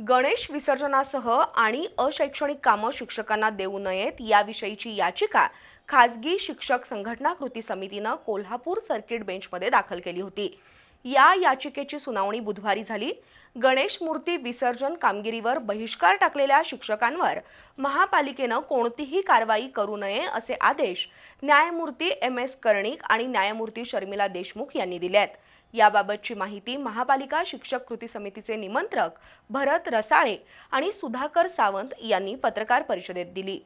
गणेश विसर्जनासह आणि अशैक्षणिक कामं शिक्षकांना देऊ नयेत याविषयीची याचिका खाजगी शिक्षक संघटना कृती समितीनं कोल्हापूर सर्किट बेंचमध्ये दाखल केली होती. या याचिकेची सुनावणी बुधवारी झाली. गणेश मूर्ती विसर्जन कामगिरीवर बहिष्कार टाकलेल्या शिक्षकांवर महापालिकेनं कोणतीही कारवाई करू नये असे आदेश न्यायमूर्ती एम एस कर्णिक आणि न्यायमूर्ती शर्मिला देशमुख यांनी दिले आहेत याबाबतची माहिती महापालिका शिक्षक कृती समितीचे निमंत्रक भरत रसाळे आणि सुधाकर सावंत यांनी पत्रकार परिषदेत दिली.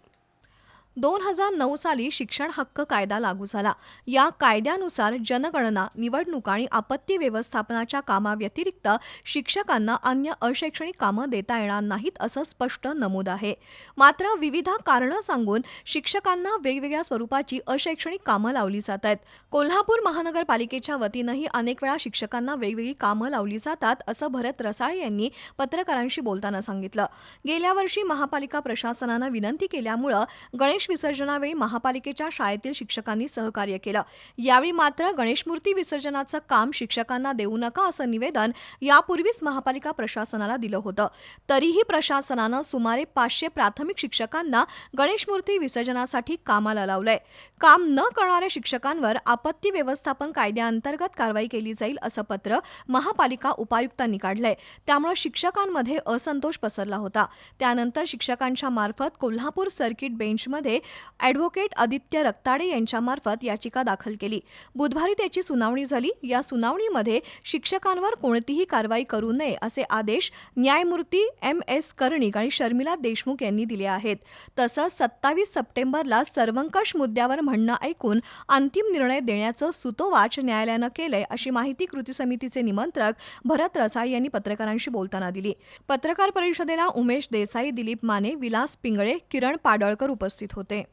दोन हजार नऊ साली शिक्षण हक्क कायदा लागू झाला. या कायद्यानुसार जनगणना निवडणूक आणि आपत्ती व्यवस्थापनाच्या कामाव्यतिरिक्त शिक्षकांना अन्य अशैक्षणिक कामं देता येणार नाहीत असं स्पष्ट नमूद आहे. मात्र विविध कारणं सांगून शिक्षकांना वेगवेगळ्या स्वरूपाची अशैक्षणिक कामं लावली जात आहेत. कोल्हापूर महानगरपालिकेच्या वतीनंही अनेक वेळा शिक्षकांना वेगवेगळी कामं लावली जातात असं भरत रसाळे यांनी पत्रकारांशी बोलताना सांगितलं. गेल्या वर्षी महापालिका प्रशासनानं विनंती केल्यामुळं गणेश विसर्जनावेळी महापालिकेच्या शाळेतील शिक्षकांनी सहकार्य केलं. यावेळी मात्र गणेशमूर्ती विसर्जनाचं काम शिक्षकांना देऊ नका असं निवेदन यापूर्वीच महापालिका प्रशासनाला दिलं होतं. तरीही प्रशासनानं सुमारे पाचशे प्राथमिक शिक्षकांना गणेशमूर्ती विसर्जनासाठी कामाला लावलंय. काम न करणाऱ्या शिक्षकांवर आपत्ती व्यवस्थापन कायद्याअंतर्गत कारवाई केली जाईल असं पत्र महापालिका उपायुक्तांनी काढलंय. त्यामुळे शिक्षकांमध्ये असंतोष पसरला होता. त्यानंतर शिक्षकांच्या मार्फत कोल्हापूर सर्किट बेंचमध्ये ॲडव्होकेट आदित्य रक्ताडे यांच्यामार्फत याचिका दाखल केली. बुधवारी त्याची सुनावणी झाली. या सुनावणीमध्ये शिक्षकांवर कोणतीही कारवाई करू नये असे आदेश न्यायमूर्ती एम एस कर्णिक आणि शर्मिला देशमुख यांनी दिले आहेत. तसंच सत्तावीस सप्टेंबरला सर्वंकष मुद्द्यावर म्हणणं ऐकून अंतिम निर्णय देण्याचं सुतोवाच न्यायालयानं केलंय अशी माहिती कृती समितीचे निमंत्रक भरत रसाळ यांनी पत्रकारांशी बोलताना दिली. पत्रकार परिषदेला उमेश देसाई दिलीप माने विलास पिंगळे किरण पाडळकर उपस्थित होते. होते